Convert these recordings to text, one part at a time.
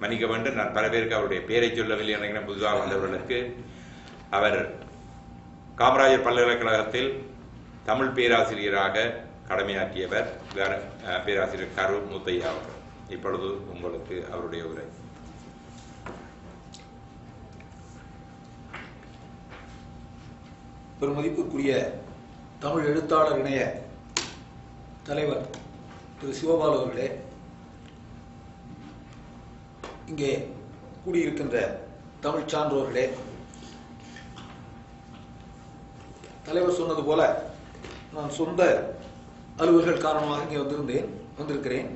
மன்னிக்க வேண்டும் நான் பல பேருக்கு அவருடைய பேரை சொல்லவில்லை நினைக்கிறேன் புதுதாக வந்தவர்களுக்கு. அவர் காமராஜர் பல்கலைக்கழகத்தில் தமிழ் பேராசிரியராக கடமையாற்றியவர். பேராசிரியர் கரு முத்தையா அவர்கள். இப்பொழுது உங்களுக்கு அவருடைய உரை. பெருமதிப்புக்குரிய தமிழ் எழுத்தாளர் இணைய தலைவர் திரு சிவபால் அவர்களே இங்கே கூடியிருக்கின்ற தமிழ் சான்றோர்களே தலைவர் சொன்னது போல நான் சொந்த அலுவல்கள் காரணமாக இங்கே வந்திருந்தேன் வந்திருக்கிறேன்.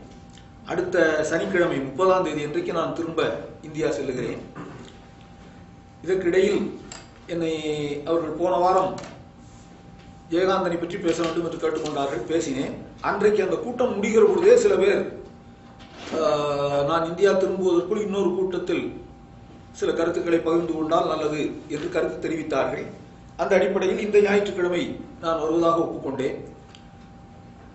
அடுத்த சனிக்கிழமை முப்பதாம் தேதி அன்றைக்கு நான் திரும்ப இந்தியா செல்லுகிறேன். இதற்கிடையில் என்னை அவர்கள் போன வாரம் ஜெயகாந்தனை பற்றி பேச வேண்டும் என்று கேட்டுக்கொண்டார்கள் பேசினேன். அன்றைக்கு அந்த கூட்டம் முடிகிற பொழுதே சில பேர் நான் இந்தியா திரும்புவதற்குள் இன்னொரு கூட்டத்தில் சில கருத்துக்களை பகிர்ந்து கொண்டால் நல்லது என்று கருத்து தெரிவித்தார்கள். அந்த அடிப்படையில் இந்த ஞாயிற்றுக்கிழமை நான் வருவதாக ஒப்புக்கொண்டேன்.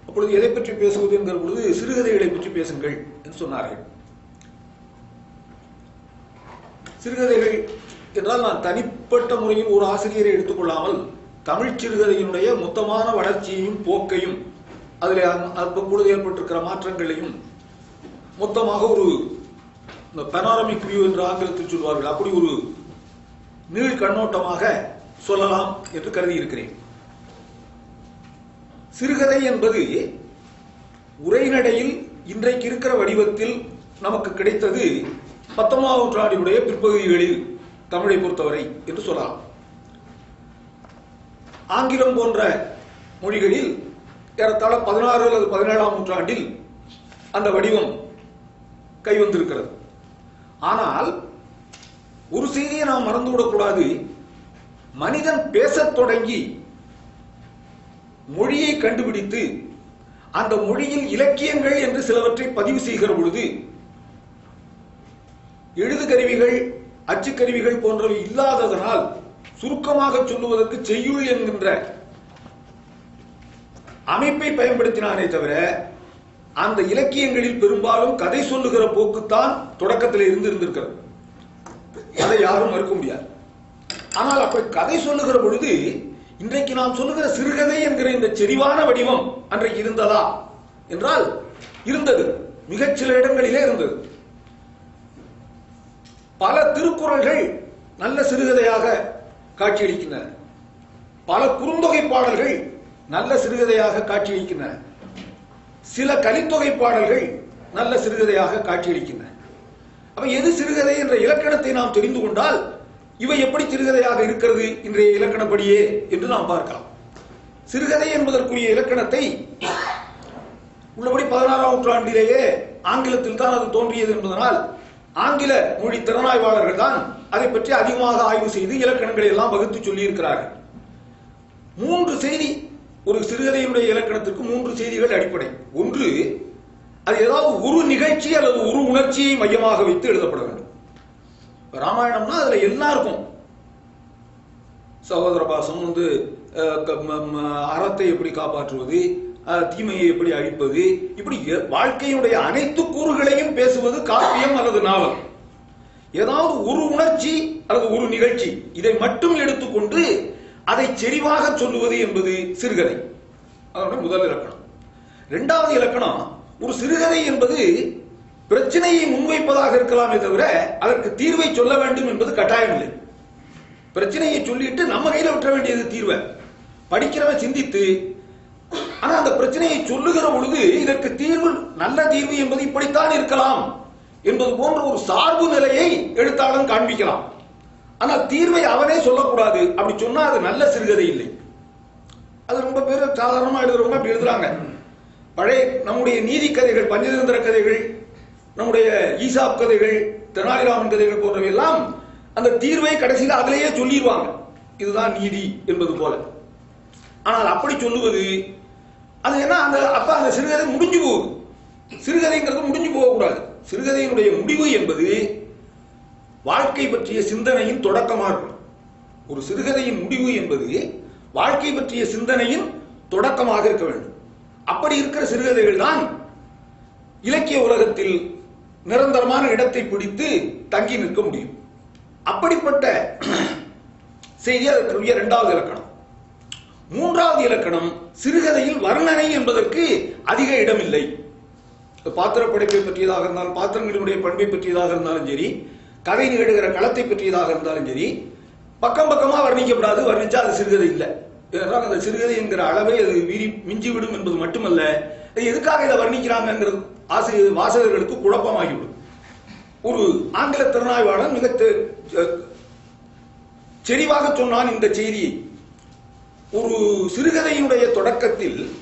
அப்பொழுது எதை பற்றி பேசுவது என்கிற பொழுது சிறுகதைகளை பற்றி பேசுங்கள் என்று சொன்னார்கள். சிறுகதைகள் என்றால் நான் தனிப்பட்ட முறையில் ஒரு ஆசிரியரை எடுத்துக்கொள்ளாமல் தமிழ் சிறுகதையினுடைய மொத்தமான வளர்ச்சியையும் போக்கையும் அதில் அப்பொழுது ஏற்பட்டிருக்கிற மாற்றங்களையும் மொத்தமாக ஒரு இந்த பெனாரமிக் வியூ என்று ஆங்கிலத்தில் சொல்வார்கள். அப்படி ஒரு நீள் கண்ணோட்டமாக சொல்லலாம் என்று கருதி இருக்கிறேன் சிறுகதை என்பது உரைநடையில் இன்றைக்கு இருக்கிற வடிவத்தில் நமக்கு கிடைத்தது பத்தொன்பதாம் நூற்றாண்டினுடைய பிற்பகுதிகளில் தமிழை பொறுத்தவரை என்று சொல்லலாம். ஆங்கிலம் போன்ற மொழிகளில் ஏறத்தாழ பதினாறு அல்லது பதினேழாம் நூற்றாண்டில் அந்த வடிவம் கைவந்திருக்கிறது. ஆனால் ஒரு செய்தியை நாம் மறந்துவிடக்கூடாது. மனிதன் பேசத் தொடங்கி மொழியை கண்டுபிடித்து அந்த மொழியில் இலக்கியங்கள் என்று சிலவற்றை பதிவு செய்கிற பொழுது எழுது கருவிகள் அச்சு கருவிகள் போன்றவை இல்லாததனால் சுருக்கமாக சொல்லுவதற்கு செய்யுள் என்கின்ற அமைப்பை பயன்படுத்தினானே தவிர அந்த இலக்கியங்களில் பெரும்பாலும் கதை சொல்லுகிற போக்குத்தான் தொடக்கத்தில் இருந்து இருந்திருக்கிறது அதை யாரும் மறுக்க முடியாது. ஆனால் அப்படி கதை சொல்லுகிற பொழுது இன்றைக்கு நாம் சொல்லுகிற சிறுகதை என்கிற இந்த செறிவான வடிவம் அன்றைக்கு இருந்ததா? என்றால் இருந்தது. மிகச் சில இடங்களிலே இருந்தது. பல திருக்குறள்கள் நல்ல சிறுகதையாக காட்சியளிக்கின்றன. பல குறுந்தொகை பாடல்கள் நல்ல சிறுகதையாக காட்சியளிக்கின்றன. சில கலித்தொகை பாடல்கள் நல்ல சிறுகதையாக காட்சியளிக்கின்றன. அப்ப எது சிறுகதை என்ற இலக்கணத்தை நாம் தெரிந்து கொண்டால் இவை எப்படி சிறுகதையாக இருக்கிறது இன்றைய இலக்கணப்படியே என்று நாம் பார்க்கலாம். சிறுகதை என்பதற்குரிய இலக்கணத்தை உள்ளபடி பதினாறாம் நூற்றாண்டிலேயே ஆங்கிலத்தில் தான் அது தோன்றியது என்பதனால் ஆங்கில மொழி திறனாய்வாளர்கள் தான் அதை பற்றி அதிகமாக ஆய்வு செய்து இலக்கணங்களை எல்லாம் வகுத்து சொல்லி இருக்கிறார்கள் மூன்று செய்தி ஒரு சிறுகதையுடைய இலக்கணத்திற்கு மூன்று செய்திகள் அடிப்படை. ஒன்று அது ஏதாவது ஒரு நிகழ்ச்சி அல்லது ஒரு உணர்ச்சியை மையமாக வைத்து எழுதப்பட வேண்டும். ராமாயணம்னா அதுல எல்லாம் இருக்கும்? சகோதர பாசம் வந்து அறத்தை எப்படி காப்பாற்றுவது தீமையை எப்படி அழிப்பது இப்படி எ- வாழ்க்கையினுடைய அனைத்து கூறுகளையும் பேசுவது காப்பியம் அல்லது நாவல். ஏதாவது ஒரு உணர்ச்சி அல்லது ஒரு நிகழ்ச்சி இதை மட்டும் எடுத்துக்கொண்டு அதை செறிவாக சொல்லுவது என்பது சிறுகதை. அதனுடைய முதல் இலக்கணம். இரண்டாவது இலக்கணம் ஒரு சிறுகதை என்பது பிரச்சனையை முன்வைப்பதாக இருக்கலாமே தவிர அதற்கு தீர்வை சொல்ல வேண்டும் என்பது கட்டாயம் இல்லை. பிரச்சனையை சொல்லிட்டு நம்ம கையில் விட்ட வேண்டியது தீர்வை. படிக்கிறவன் சிந்தித்து ஆனா அந்த பிரச்சனையை சொல்லுகிற பொழுது இதற்கு தீர்வு நல்ல தீர்வு என்பது இப்படித்தான் இருக்கலாம் என்பது போன்ற ஒரு சார்பு நிலையை எழுத்தாளன் காண்பிக்கலாம். ஆனால் தீர்வை அவனே சொல்லக்கூடாது. அப்படி சொன்னா அது நல்ல சிறுகதை இல்லை. அது ரொம்ப பேர் சாதாரணமா எழுதுறவங்க அப்படி எழுதுறாங்க. பழைய நம்முடைய நீதி கதைகள் பஞ்சதந்திர கதைகள் நம்முடைய ஈசாப் கதைகள் தெனாலிராமன் கதைகள் போன்றவை எல்லாம் அந்த தீர்வை கடைசியில் அதிலேயே சொல்லிடுவாங்க இதுதான் நீதி என்பது போல. ஆனால் அப்படி சொல்லுவது அது என்ன? அந்த அப்ப அந்த சிறுகதை முடிஞ்சு போகுது. சிறுகதைங்கிறது முடிஞ்சு போகக்கூடாது. சிறுகதையினுடைய முடிவு என்பது வாழ்க்கை பற்றிய சிந்தனையின் தொடக்கமாக. ஒரு சிறுகதையின் முடிவு என்பது வாழ்க்கை பற்றிய சிந்தனையின் தொடக்கமாக இருக்க வேண்டும். அப்படி இருக்கிற சிறுகதைகள் தான் இலக்கிய உலகத்தில் நிரந்தரமான இடத்தை பிடித்து தங்கி நிற்க முடியும். அப்படிப்பட்ட செய்தி அதற்குரிய இரண்டாவது இலக்கணம். மூன்றாவது இலக்கணம் சிறுகதையில் வர்ணனை என்பதற்கு அதிக இடமில்லை. பாத்திர படைப்பை பற்றியதாக இருந்தாலும் பாத்திரங்களினுடைய பண்பை பற்றியதாக இருந்தாலும் சரி கதை நிகழ்கிற களத்தை பற்றியதாக இருந்தாலும் சரி பக்கம் பக்கமாக வர்ணிக்கப்படாது வர்ணிச்சா அது சிறுகதை இல்லை. ஏனென்றால் அந்த சிறுகதை என்கிற அளவை அது மீறி மிஞ்சிவிடும் என்பது மட்டுமல்ல அது எதுக்காக இதை வர்ணிக்கிறாங்கிறது ஆசிரியர் வாசகர்களுக்கு குழப்பமாகிவிடும். ஒரு ஆங்கில திறனாய்வாளன் மிக தெ- செறிவாக சொன்னான் இந்த செய்தியை. ஒரு சிறுகதையினுடைய தொடக்கத்தில்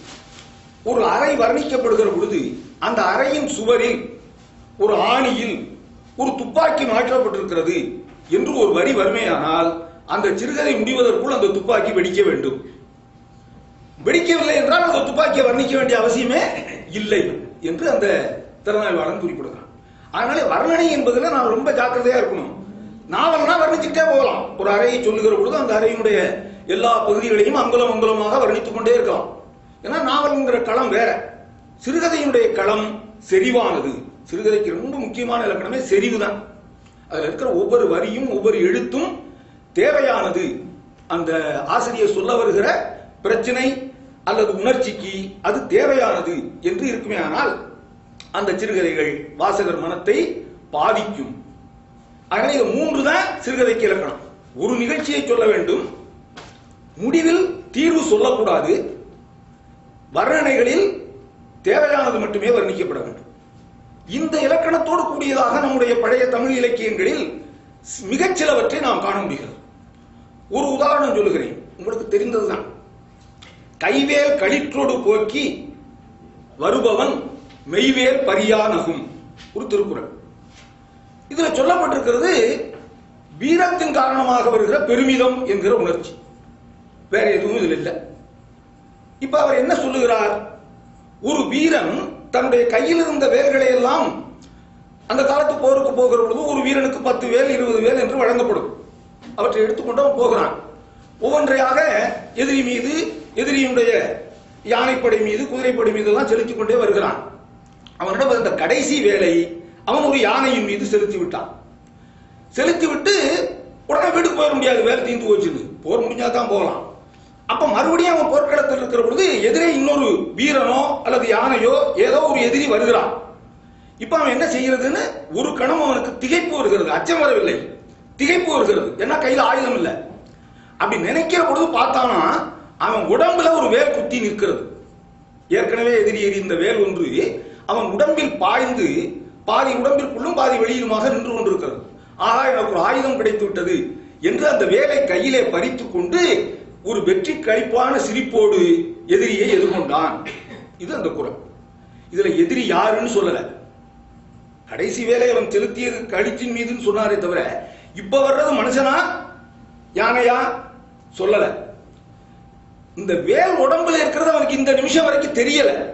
ஒரு அறை வர்ணிக்கப்படுகிற பொழுது அந்த அறையின் சுவரில் ஒரு ஆணியில் ஒரு துப்பாக்கி மாற்றப்பட்டிருக்கிறது என்று ஒரு வரி வறுமையானால் அந்த சிறுகதை முடிவதற்குள் அந்த துப்பாக்கி வெடிக்க வேண்டும். வெடிக்கவில்லை என்றால் அந்த துப்பாக்கியை வர்ணிக்க வேண்டிய அவசியமே இல்லை என்று அந்த திறனாய்வாளன் குறிப்பிடுகிறான். அதனால வர்ணனை என்பதில் நான் ரொம்ப ஜாக்கிரதையா இருக்கணும். நாவல்னா வர்ணிச்சுட்டே போகலாம். ஒரு அறையை சொல்லுகிற பொழுது அந்த அறையினுடைய எல்லா பகுதிகளையும் அங்குலம் அங்குலமாக வர்ணித்துக் கொண்டே இருக்கலாம். ஏன்னா நாவல்ங்கிற களம் வேற. சிறுகதையினுடைய களம் செறிவானது. சிறுகதைக்கு ரொம்ப முக்கியமான இலக்கணமே செறிவுதான். அதில் இருக்கிற ஒவ்வொரு வரியும் ஒவ்வொரு எழுத்தும் தேவையானது. அந்த ஆசிரியர் சொல்ல வருகிற பிரச்சனை அல்லது உணர்ச்சிக்கு அது தேவையானது என்று இருக்குமே ஆனால் அந்த சிறுகதைகள் வாசகர் மனத்தை பாதிக்கும். அதனால இது மூன்று தான் சிறுகதைக்கு இலக்கணம். ஒரு நிகழ்ச்சியை சொல்ல வேண்டும். முடிவில் தீர்வு சொல்லக்கூடாது. வர்ணனைகளில் தேவையானது மட்டுமே வர்ணிக்கப்பட வேண்டும். இந்த இலக்கணத்தோடு கூடியதாக நம்முடைய பழைய தமிழ் இலக்கியங்களில் ஸ்- மிகச் சிலவற்றை நாம் காண முடிகிறது. ஒரு உதாரணம் சொல்லுகிறேன். உங்களுக்கு தெரிந்ததுதான். கைவேல் களிற்றோடு போக்கி வருபவன் மெய்வேல் பரியானகும் ஒரு திருக்குறள். இதுல சொல்லப்பட்டிருக்கிறது வீரத்தின் காரணமாக வருகிற பெருமிதம் என்கிற உணர்ச்சி. வேற எதுவும் இதில் இல்லை. இப்ப அவர் என்ன சொல்லுகிறார்? ஒரு வீரன் தன்னுடைய கையில் இருந்த வேல்களை எல்லாம் அந்த காலத்து போருக்கு போகிற பொழுது ஒரு வீரனுக்கு பத்து வேல் இருபது வேல் என்று வழங்கப்படும். அவற்றை எடுத்துக்கொண்டு அவன் போகிறான். ஒவ்வொன்றையாக எதிரி மீது எதிரியினுடைய யானைப்படை மீது குதிரைப்படை மீது எல்லாம் செலுத்திக் கொண்டே வருகிறான். அவனிடம் அந்த கடைசி வேலை அவன் ஒரு யானையின் மீது செலுத்தி விட்டான் செலுத்தி விட்டு உடனே வீட்டுக்கு போயிட முடியாது வேலை தீர்ந்து போச்சுன்னு. போர் முடிஞ்சாதான் போகலாம். அப்ப மறுபடியும் அவன் போர்க்களத்தில் இருக்கிற பொழுது எதிரே இன்னொரு வீரனோ அல்லது யானையோ ஏதோ ஒரு எதிரி வருகிறான். இப்ப அவன் என்ன செய்யறதுன்னு ஒரு கணம் அவனுக்கு திகைப்பு வருகிறது அச்சம் வரவில்லை. திகைப்பு வருகிறது. ஏன்னா கையில ஆயுதம் இல்லை. அப்படி நினைக்கிற பொழுது பார்த்தானா அவன் உடம்புல ஒரு வேல் குத்தி நிற்கிறது. ஏற்கனவே எதிரி எறிந்த வேல் ஒன்று அவன் உடம்பில் பாய்ந்து பாதி உடம்பிற்குள்ளும் பாதி வெளியிலுமாக நின்று கொண்டிருக்கிறது. ஆகா எனக்கு ஒரு ஆயுதம் கிடைத்து விட்டது என்று அந்த வேலை கையிலே பறித்து கொண்டு ஒரு வெற்றி கழிப்பான சிரிப்போடு எதிரியை எதிர்கொண்டான். இது அந்த குரல். இதுல எதிரி யாருன்னு சொல்லல. கடைசி வேலை அவன் செலுத்தியது கழிச்சின் மீதுன்னு சொன்னாரே தவிர இப்ப வர்றது மனுஷனா? யானையா? சொல்லல. இந்த வேல் உடம்புல இருக்கிறது அவனுக்கு இந்த நிமிஷம் வரைக்கும் தெரியல.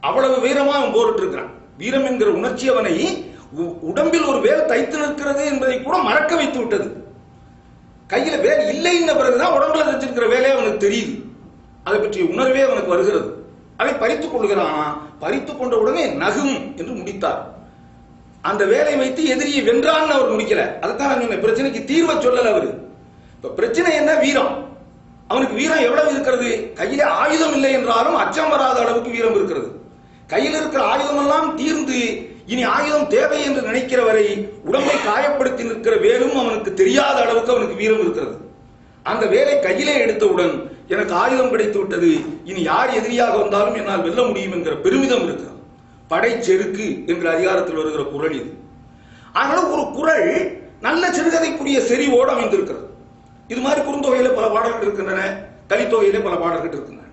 அவ்வளவு வீரமா அவன் போரிட்டு இருக்கிறான் வீரம் என்கிற உணர்ச்சி அவனை உ- உடம்பில் ஒரு வேலை தைத்து நிற்கிறது என்பதை கூட மறக்க வைத்து விட்டது. கையில வேலை இல்லைன்ன பிறகுதான் உடம்புல தைச்சிருக்கிற வேலையை அவனுக்கு தெரியுது. அதை பற்றிய உணர்வே அவனுக்கு வருகிறது. அதை பறித்துக் கொள்கிறானா. பறித்துக் கொண்ட உடனே நகும் என்று முடித்தார். அந்த வேலை வைத்து எதிரியை வென்றான்னு அவர் முடிக்கல. அதுதான் நான் பிரச்சனைக்கு தீர்வை சொல்லல அவரு. இப்ப பிரச்சனை என்ன? வீரம். அவனுக்கு வீரம் எவ்வளவு இருக்கிறது? கையில ஆயுதம் இல்லை என்றாலும் அச்சம் வராத அளவுக்கு வீரம் இருக்கிறது. கையில் இருக்கிற ஆயுதம் எல்லாம் தீர்ந்து இனி ஆயுதம் தேவை என்று நினைக்கிற வரை உடம்பை காயப்படுத்தி நிற்கிற வேலும் அவனுக்கு தெரியாத அளவுக்கு அவனுக்கு வீரம் இருக்கிறது. அந்த வேலை கையிலே எடுத்தவுடன் எனக்கு ஆயுதம் கிடைத்து விட்டது. இனி யார் எதிரியாக வந்தாலும் என்னால் வெல்ல முடியும் என்கிற பெருமிதம் இருக்கிறது. படை செருக்கு என்ற அதிகாரத்தில் வருகிற குரல் இது. அதனால ஒரு குரல் நல்ல சிறுகதைக்குரிய செறிவோடு அமைந்திருக்கிறது. இது மாதிரி குறுந்தொகையில பல பாடல்கள் இருக்கின்றன கலித்தொகையிலே பல பாடல்கள் இருக்கின்றன.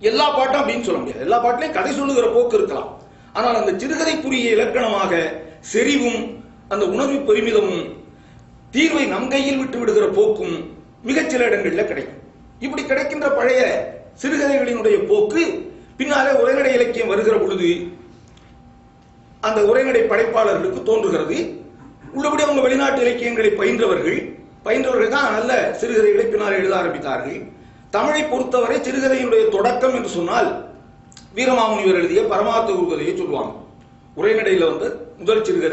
எல்லா பாட்டும் அப்படின்னு சொல்ல முடியாது. எல்லா பாட்டிலையும் கதை சொல்லுகிற போக்கு இருக்கலாம். ஆனால் அந்த சிறுகதைக்குரிய இலக்கணமாக செறிவும் அந்த உணர்வு பெருமிதமும் தீர்வை நம் கையில் விட்டு விடுகிற போக்கும் மிகச்சில இடங்களில் கிடைக்கும். இப்படி கிடைக்கின்ற பழைய சிறுகதைகளினுடைய போக்கு பின்னாலே உரைநடை இலக்கியம் வருகிற பொழுது அந்த உரைநடை படைப்பாளர்களுக்கு தோன்றுகிறது. உள்ளபடி அவங்க வெளிநாட்டு இலக்கியங்களை பயின்றவர்கள் பயின்றவர்கள் தான் நல்ல சிறுகதைகளை பின்னால் எழுத ஆரம்பித்தார்கள். தமிழை பொறுத்தவரை சிறுகதையினுடைய தொடக்கம் என்று சொன்னால் வீரமாமுனிவர் எழுதிய பரமாத்த குருகதையை சொல்லுவாங்க. உரைநடையில வந்து முதல் சிறுகதை